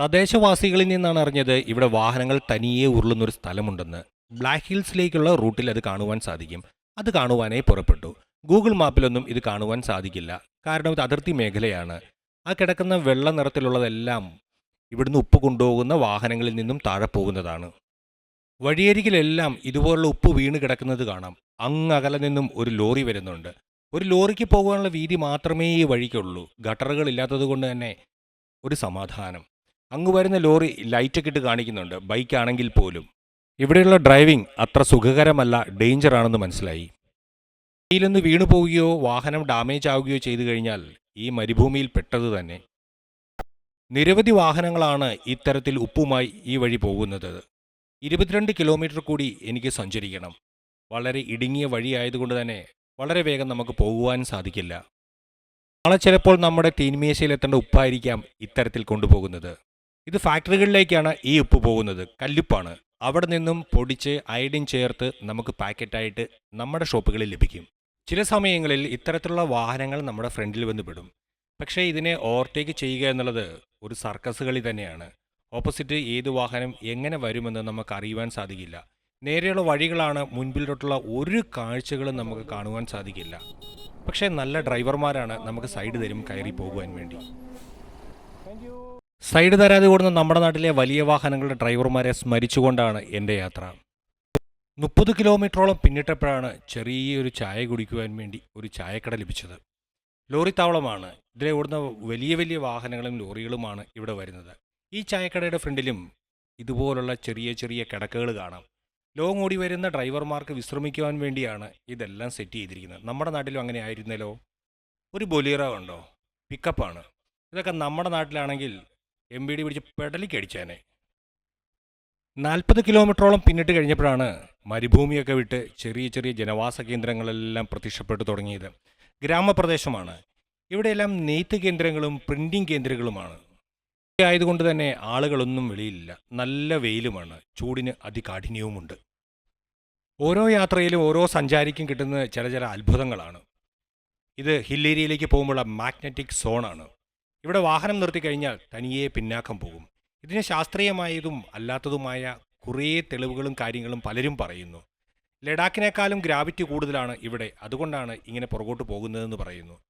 തദ്ദേശവാസികളിൽ നിന്നാണ് അറിഞ്ഞത് ഇവിടെ വാഹനങ്ങൾ തനിയെ ഉരുളുന്ന ഒരു സ്ഥലമുണ്ടെന്ന്. ബ്ലാക്ക് ഹിൽസിലേക്കുള്ള റൂട്ടിൽ അത് കാണുവാൻ സാധിക്കും. അത് കാണുവാനായി പുറപ്പെട്ടു. ഗൂഗിൾ മാപ്പിലൊന്നും ഇത് കാണുവാൻ സാധിക്കില്ല. കാരണം ഇത് അതിർത്തി മേഖലയാണ്. ആ കിടക്കുന്ന വെള്ള നിറത്തിലുള്ളതെല്ലാം ഇവിടുന്ന് ഉപ്പ് കൊണ്ടുപോകുന്ന വാഹനങ്ങളിൽ നിന്നും താഴെ പോകുന്നതാണ്. വഴിയരികിലെല്ലാം ഇതുപോലുള്ള ഉപ്പ് വീണ് കിടക്കുന്നത് കാണാം. അങ്ങകലെ നിന്നും ഒരു ലോറി വരുന്നുണ്ട്. ഒരു ലോറിക്ക് പോകാനുള്ള വീതി മാത്രമേ ഈ വഴിക്കുള്ളൂ. ഗട്ടറുകൾ ഇല്ലാത്തത് കൊണ്ട് തന്നെ ഒരു സമാധാനം. അങ്ങ് വരുന്ന ലോറി ലൈറ്റൊക്കെ ഇട്ട് കാണിക്കുന്നുണ്ട്. ബൈക്കാണെങ്കിൽ പോലും. ഇവിടെയുള്ള ഡ്രൈവിംഗ് അത്ര സുഖകരമല്ല ഡേഞ്ചർ ആണെന്ന് മനസ്സിലായി. കയ്യിലൊന്ന് വീണു പോവുകയോ വാഹനം ഡാമേജ് ആവുകയോ ചെയ്തു കഴിഞ്ഞാൽ ഈ മരുഭൂമിയിൽ പെട്ടത് തന്നെ. നിരവധി വാഹനങ്ങളാണ് ഇത്തരത്തിൽ ഉപ്പുമായി ഈ വഴി പോകുന്നത്. ഇരുപത്തിരണ്ട് കിലോമീറ്റർ കൂടി എനിക്ക് സഞ്ചരിക്കണം. വളരെ ഇടുങ്ങിയ വഴിയായതുകൊണ്ട് തന്നെ വളരെ വേഗം നമുക്ക് പോകുവാൻ സാധിക്കില്ല. നാളെ ചിലപ്പോൾ നമ്മുടെ തീൻമേശയിലെത്തേണ്ട ഉപ്പായിരിക്കാം ഇത്തരത്തിൽ കൊണ്ടുപോകുന്നത്. ഇത് ഫാക്ടറികളിലേക്കാണ് ഈ ഉപ്പ് പോകുന്നത്. കല്ലുപ്പാണ്. അവിടെ നിന്നും പൊടിച്ച് അയഡിൻ ചേർത്ത് നമുക്ക് പാക്കറ്റായിട്ട് നമ്മുടെ ഷോപ്പുകളിൽ ലഭിക്കും. ചില സമയങ്ങളിൽ ഇത്തരത്തിലുള്ള വാഹനങ്ങൾ നമ്മുടെ ഫ്രണ്ടിൽ വന്ന് പെടും. പക്ഷേ ഇതിനെ ഓവർടേക്ക് ചെയ്യുക എന്നുള്ളത് ഒരു സർക്കസ് കളി തന്നെയാണ്. ഓപ്പോസിറ്റ് ഏത് വാഹനം എങ്ങനെ വരുമെന്ന് നമുക്ക് അറിയുവാൻ സാധിക്കില്ല. നേരെയുള്ള വഴികളാണ് മുൻപിലോട്ടുള്ള ഒരു കാഴ്ചകളും നമുക്ക് കാണുവാൻ സാധിക്കില്ല. പക്ഷേ നല്ല ഡ്രൈവർമാരാണ് നമുക്ക് സൈഡ് തരും കയറി പോകുവാൻ വേണ്ടി. സൈഡ് തരാതെ ഓടുന്ന നമ്മുടെ നാട്ടിലെ വലിയ വാഹനങ്ങളുടെ ഡ്രൈവർമാരെ സ്മരിച്ചുകൊണ്ടാണ് എന്റെ യാത്ര. മുപ്പത് കിലോമീറ്ററോളം പിന്നിട്ടപ്പോഴാണ് ചെറിയൊരു ചായ കുടിക്കുവാൻ വേണ്ടി ഒരു ചായക്കട ലഭിച്ചത്. ലോറി താവളമാണ്. ഇതിലെ ഓടുന്ന വലിയ വലിയ വാഹനങ്ങളും ലോറികളുമാണ് ഇവിടെ വരുന്നത്. ഈ ചായക്കടയുടെ ഫ്രണ്ടിലും ഇതുപോലുള്ള ചെറിയ ചെറിയ കിടക്കകൾ കാണാം. ലോങ് ഓടി വരുന്ന ഡ്രൈവർമാർക്ക് വിശ്രമിക്കുവാൻ വേണ്ടിയാണ് ഇതെല്ലാം സെറ്റ് ചെയ്തിരിക്കുന്നത്. നമ്മുടെ നാട്ടിലും അങ്ങനെ ആയിരുന്നല്ലോ? ഒരു ബൊലീറോ ഉണ്ടോ? പിക്കപ്പാണ്. ഇതൊക്കെ നമ്മുടെ നാട്ടിലാണെങ്കിൽ എം ബി ഡി പിടിച്ച് പെടലിക്ക് അടിച്ചേനെ നാൽപ്പത് കിലോമീറ്ററോളം പിന്നിട്ട് കഴിഞ്ഞപ്പോഴാണ് മരുഭൂമിയൊക്കെ വിട്ട് ചെറിയ ചെറിയ ജനവാസ കേന്ദ്രങ്ങളെല്ലാം പ്രത്യക്ഷപ്പെട്ടു തുടങ്ങിയത്. ഗ്രാമപ്രദേശമാണ്. ഇവിടെയെല്ലാം നെയ്ത്ത് കേന്ദ്രങ്ങളും പ്രിന്റിംഗ് കേന്ദ്രങ്ങളുമാണ്. ആയതുകൊണ്ട് തന്നെ ആളുകളൊന്നും വെളിയിലില്ല. നല്ല വെയിലുമാണ്. ചൂടിന് അതികാഠിന്യവുമുണ്ട്. ഓരോ യാത്രയിലും ഓരോ സഞ്ചാരിക്കും കിട്ടുന്ന ചില ചില അത്ഭുതങ്ങളാണ്. ഇത് ഹിൽ ഏരിയയിലേക്ക് പോകുമ്പോഴുള്ള മാഗ്നറ്റിക് സോണാണ്. ഇവിടെ വാഹനം നിർത്തി കഴിഞ്ഞാൽ തനിയെ പിന്നാക്കം പോകും. ഇതിന് ശാസ്ത്രീയമായതും അല്ലാത്തതുമായ കുറേ തെളിവുകളും കാര്യങ്ങളും പലരും പറയുന്നു. ലഡാക്കിനേക്കാളും ഗ്രാവിറ്റി കൂടുതലാണ് ഇവിടെ. അതുകൊണ്ടാണ് ഇങ്ങനെ പുറകോട്ട് പോകുന്നതെന്ന് പറയുന്നു.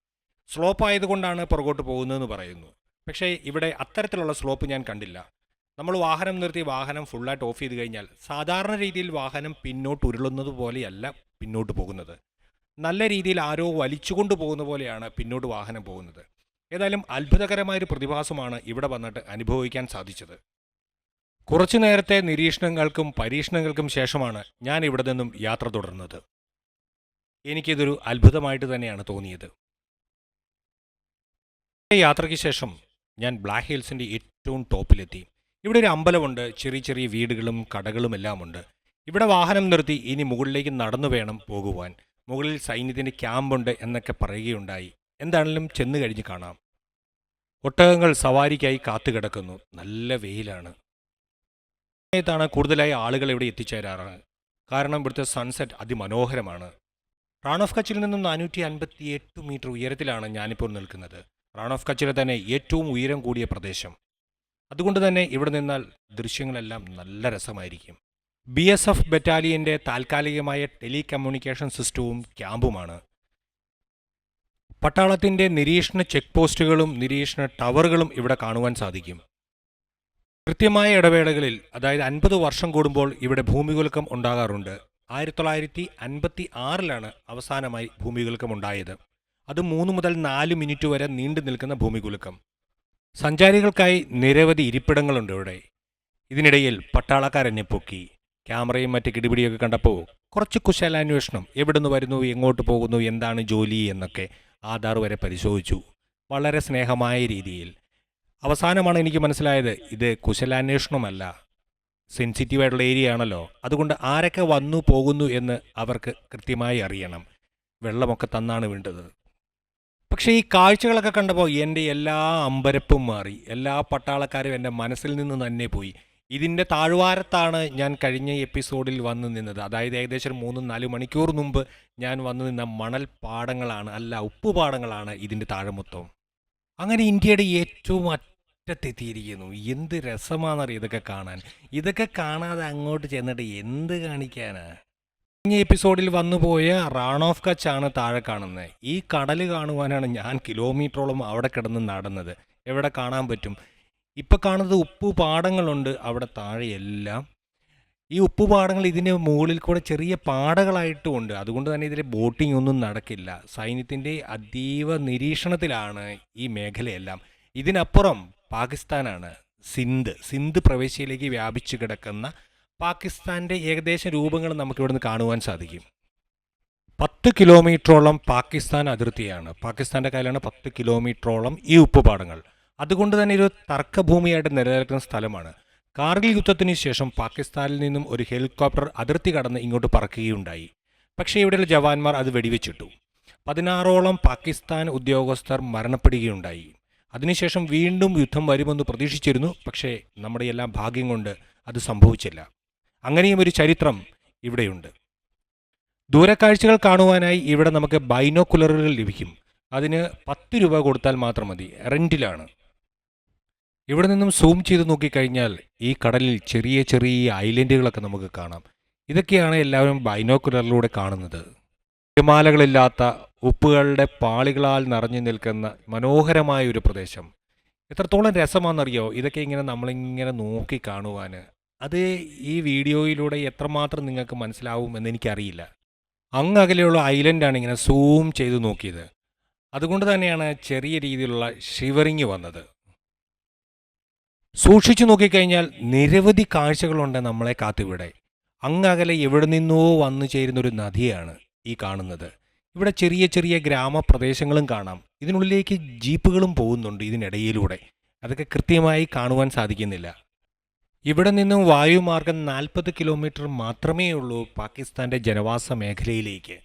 സ്ലോപ്പ് ആയതുകൊണ്ടാണ് പുറകോട്ട് പോകുന്നതെന്ന് പറയുന്നു. പക്ഷേ ഇവിടെ അത്തരത്തിലുള്ള സ്ലോപ്പ് ഞാൻ കണ്ടില്ല. നമ്മൾ വാഹനം നിർത്തി വാഹനം ഫുള്ളായിട്ട് ഓഫ് ചെയ്ത് കഴിഞ്ഞാൽ സാധാരണ രീതിയിൽ വാഹനം പിന്നോട്ട് ഉരുളുന്നത് പോലെയല്ല പിന്നോട്ട് പോകുന്നത്. നല്ല രീതിയിൽ ആരോ വലിച്ചുകൊണ്ട് പോകുന്ന പോലെയാണ് പിന്നോട്ട് വാഹനം പോകുന്നത്. ഏതായാലും അത്ഭുതകരമായൊരു പ്രതിഭാസമാണ് ഇവിടെ വന്നിട്ട് അനുഭവിക്കാൻ സാധിച്ചത്. കുറച്ചു നേരത്തെ നിരീക്ഷണങ്ങൾക്കും പരീക്ഷണങ്ങൾക്കും ശേഷമാണ് ഞാൻ ഇവിടെ നിന്നും യാത്ര തുടർന്നത്. എനിക്കിതൊരു അത്ഭുതമായിട്ട് തന്നെയാണ് തോന്നിയത്. യാത്രയ്ക്ക് ശേഷം ഞാൻ ബ്ലാക്ക് ഹിൽസിന്റെ ഏറ്റവും ടോപ്പിലെത്തി. ഇവിടെ ഒരു അമ്പലമുണ്ട് ചെറിയ ചെറിയ വീടുകളും കടകളും എല്ലാം ഉണ്ട്. ഇവിടെ വാഹനം നിർത്തി ഇനി മുകളിലേക്ക് നടന്നു വേണം പോകുവാൻ. മുകളിൽ സൈന്യത്തിന്റെ ക്യാമ്പുണ്ട് എന്നൊക്കെ പറയുകയുണ്ടായി. എന്താണെങ്കിലും ചെന്ന് കഴിഞ്ഞ് കാണാം. ഒട്ടകങ്ങൾ സവാരിക്കായി കാത്തുകിടക്കുന്നു. നല്ല വെയിലാണ്. സമയത്താണ് കൂടുതലായി ആളുകൾ ഇവിടെ എത്തിച്ചേരാറ്. കാരണം ഇവിടുത്തെ സൺസെറ്റ് അതിമനോഹരമാണ്. റാൺ ഓഫ് കച്ചിൽ നിന്നും നാനൂറ്റി അൻപത്തി എട്ട് മീറ്റർ ഉയരത്തിലാണ് ഞാനിപ്പോൾ നിൽക്കുന്നത്. റാൺ ഓഫ് കച്ചിലെ തന്നെ ഏറ്റവും ഉയരം കൂടിയ പ്രദേശം. അതുകൊണ്ട് തന്നെ ഇവിടെ നിന്നാൽ ദൃശ്യങ്ങളെല്ലാം നല്ല രസമായിരിക്കും. ബി എസ് എഫ് ബറ്റാലിയന്റെ താൽക്കാലികമായ ടെലി കമ്മ്യൂണിക്കേഷൻ സിസ്റ്റവും ക്യാമ്പുമാണ് പട്ടാളത്തിന്റെ നിരീക്ഷണ ചെക്ക് പോസ്റ്റുകളും നിരീക്ഷണ ടവറുകളും ഇവിടെ കാണുവാൻ സാധിക്കും. കൃത്യമായ ഇടവേളകളിൽ അതായത് അൻപത് വർഷം കൂടുമ്പോൾ ഇവിടെ ഭൂമികുലുക്കം ഉണ്ടാകാറുണ്ട്. ആയിരത്തി തൊള്ളായിരത്തി അൻപത്തി ആറിലാണ് അവസാനമായി ഭൂമികുലുക്കം ഉണ്ടായത്. അത് മൂന്ന് മുതൽ നാല് മിനിറ്റ് വരെ നീണ്ടു നിൽക്കുന്ന ഭൂമികുലുക്കം. സഞ്ചാരികൾക്കായി നിരവധി ഇരിപ്പിടങ്ങളുണ്ട് ഇവിടെ. ഇതിനിടയിൽ പട്ടാളക്കാരെന്നെ പൊക്കി. ക്യാമറയും മറ്റ് കിടിപിടിയൊക്കെ കണ്ടപ്പോൾ കുറച്ച് കുശലാന്വേഷണം. എവിടുന്ന് വരുന്നു എങ്ങോട്ട് പോകുന്നു എന്താണ് ജോലി എന്നൊക്കെ ആധാർ വരെ പരിശോധിച്ചു. വളരെ സ്നേഹമായ രീതിയിൽ. അവസാനമാണ് എനിക്ക് മനസ്സിലായത് ഇത് കുശലാന്വേഷണമല്ല. സെൻസിറ്റീവ് ആയിട്ടുള്ള ഏരിയ ആണല്ലോ. അതുകൊണ്ട് ആരൊക്കെ വന്നു പോകുന്നു എന്ന് അവർക്ക് കൃത്യമായി അറിയണം. വെള്ളമൊക്കെ തന്നാണ് വേണ്ടത്. പക്ഷേ ഈ കാഴ്ചകളൊക്കെ കണ്ടപ്പോൾ എന്റെ എല്ലാ അമ്പരപ്പും മാറി. എല്ലാ പട്ടാളക്കാരും എന്റെ മനസ്സിൽ നിന്ന് തന്നെ പോയി. ഇതിന്റെ താഴ്വാരത്താണ് ഞാൻ കഴിഞ്ഞ എപ്പിസോഡിൽ വന്നു നിന്നത്. അതായത് ഏകദേശം മൂന്ന് നാല് മണിക്കൂർ മുമ്പ് ഞാൻ വന്നു നിന്ന മണൽ പാടങ്ങളാണ് അല്ല ഉപ്പുപാടങ്ങളാണ് ഇതിന്റെ താഴെമൊത്തവും അങ്ങനെ ഇന്ത്യയുടെ ഏറ്റവും അറ്റത്തെത്തിയിരിക്കുന്നു. എന്ത് രസമാണെന്നറിയ ഇതൊക്കെ കാണാൻ? ഇതൊക്കെ കാണാതെ അങ്ങോട്ട് ചെന്നിട്ട് എന്ത് കാണിക്കാനാണ് കഴിഞ്ഞ എപ്പിസോഡിൽ വന്നുപോയ റാൺ ഓഫ് കച്ച് ആണ് താഴെ കാണുന്നത്. ഈ കടൽ കാണുവാനാണ് ഞാൻ കിലോമീറ്ററോളം അവിടെ കിടന്ന് നടന്നത്. എവിടെ കാണാൻ പറ്റും? ഇപ്പം കാണുന്നത് ഉപ്പു പാടങ്ങളുണ്ട് അവിടെ താഴെയെല്ലാം ഈ ഉപ്പുപാടങ്ങൾ ഇതിന്റെ മുകളിൽ കൂടെ ചെറിയ പാടകളായിട്ടും ഉണ്ട് അതുകൊണ്ട് തന്നെ ഇതിൽ ബോട്ടിംഗ് ഒന്നും നടക്കില്ല. സൈന്യത്തിന്റെ അതീവ നിരീക്ഷണത്തിലാണ് ഈ മേഖലയെല്ലാം. ഇതിനപ്പുറം പാകിസ്ഥാനാണ് സിന്ധ്. സിന്ധ് പ്രവിശ്യയിലേക്ക് വ്യാപിച്ചു കിടക്കുന്ന പാകിസ്ഥാന്റെ ഏകദേശം രൂപങ്ങൾ നമുക്ക് ഇവിടുന്ന് കാണുവാൻ സാധിക്കും. പത്ത് കിലോമീറ്ററോളം പാകിസ്ഥാൻ അതിർത്തിയാണ്. പാകിസ്ഥാന്റെ കയ്യിലാണ് പത്ത് കിലോമീറ്ററോളം ഈ ഉപ്പുപാടങ്ങൾ. അതുകൊണ്ട് തന്നെ ഒരു തർക്കഭൂമിയായിട്ട് നിലനിൽക്കുന്ന സ്ഥലമാണ്. കാർഗിൽ യുദ്ധത്തിന് ശേഷം പാകിസ്ഥാനിൽ നിന്നും ഒരു ഹെലികോപ്റ്റർ അതിർത്തി കടന്ന് ഇങ്ങോട്ട് പറക്കുകയുണ്ടായി. പക്ഷേ ഇവിടെയുള്ള ജവാന്മാർ അത് വെടിവെച്ചിട്ടു. പതിനാറോളം പാകിസ്ഥാൻ ഉദ്യോഗസ്ഥർ മരണപ്പെടുകയുണ്ടായി. അതിനുശേഷം വീണ്ടും യുദ്ധം വരുമെന്ന് പ്രതീക്ഷിച്ചിരുന്നു പക്ഷേ നമ്മുടെ എല്ലാം ഭാഗ്യം കൊണ്ട് അത് സംഭവിച്ചില്ല. അങ്ങനെയും ഒരു ചരിത്രം ഇവിടെയുണ്ട്. ദൂരക്കാഴ്ചകൾ കാണുവാനായി ഇവിടെ നമുക്ക് ബൈനോക്കുലറുകൾ ലഭിക്കും. അതിന് പത്ത് രൂപ കൊടുത്താൽ മാത്രം മതി. റെന്റിലാണ് ഇവിടെ നിന്നും സൂം ചെയ്ത് നോക്കിക്കഴിഞ്ഞാൽ ഈ കടലിൽ ചെറിയ ചെറിയ ഐലൻഡുകളൊക്കെ നമുക്ക് കാണാം. ഇതൊക്കെയാണ് എല്ലാവരും ബൈനോക്കുലറിലൂടെ കാണുന്നത്. തിരമാലകളില്ലാത്ത ഉപ്പുകളുടെ പാളികളാൽ നിറഞ്ഞു നിൽക്കുന്ന മനോഹരമായ ഒരു പ്രദേശം. എത്രത്തോളം രസമാണെന്നറിയോ? ഇതൊക്കെ ഇങ്ങനെ നമ്മളിങ്ങനെ നോക്കി കാണുവാൻ. അത് ഈ വീഡിയോയിലൂടെ എത്രമാത്രം നിങ്ങൾക്ക് മനസ്സിലാവും എന്ന് എനിക്കറിയില്ല. അങ്ങ് അകലെയുള്ള ഐലൻഡാണ് ഇങ്ങനെ സൂം ചെയ്ത് നോക്കിയത്. അതുകൊണ്ട് തന്നെയാണ് ചെറിയ രീതിയിലുള്ള ഷിവറിങ് വന്നത്. സൂക്ഷിച്ചു നോക്കിക്കഴിഞ്ഞാൽ നിരവധി കാഴ്ചകളുണ്ട് നമ്മളെ കാത്തിവിടെ. അങ്ങകലെ എവിടെ നിന്നോ വന്നു ചേരുന്ന ഒരു നദിയാണ് ഈ കാണുന്നത്. ഇവിടെ ചെറിയ ചെറിയ ഗ്രാമപ്രദേശങ്ങളും കാണാം. ഇതിനുള്ളിലേക്ക് ജീപ്പുകളും പോകുന്നുണ്ട് ഇതിനിടയിലൂടെ. അതൊക്കെ കൃത്യമായി കാണുവാൻ സാധിക്കുന്നില്ല. ഇവിടെ നിന്നും വായുമാർഗം നാൽപ്പത് കിലോമീറ്റർ മാത്രമേ ഉള്ളൂ പാകിസ്ഥാന്റെ ജനവാസ മേഖലയിലേക്ക്.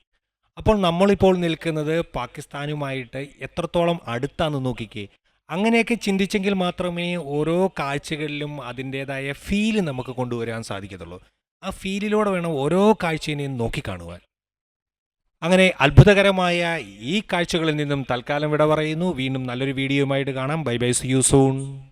അപ്പോൾ നമ്മളിപ്പോൾ നിൽക്കുന്നത് പാകിസ്ഥാനുമായിട്ട് എത്രത്തോളം അടുത്താണെന്ന് നോക്കിക്കേ. അങ്ങനെയൊക്കെ ചിന്തിച്ചെങ്കിൽ മാത്രമേ ഓരോ കാഴ്ചകളിലും അതിന്റേതായ ഫീൽ നമുക്ക് കൊണ്ടുവരാൻ സാധിക്കത്തുള്ളൂ. ആ ഫീലിലൂടെ വേണം ഓരോ കാഴ്ചയിനെയും നോക്കിക്കാണുവാൻ. അങ്ങനെ അത്ഭുതകരമായ ഈ കാഴ്ചകളിൽ നിന്നും തൽക്കാലം വിട പറയുന്നു. വീണ്ടും നല്ലൊരു വീഡിയോയുമായിട്ട് കാണാം. Bye bye see you soon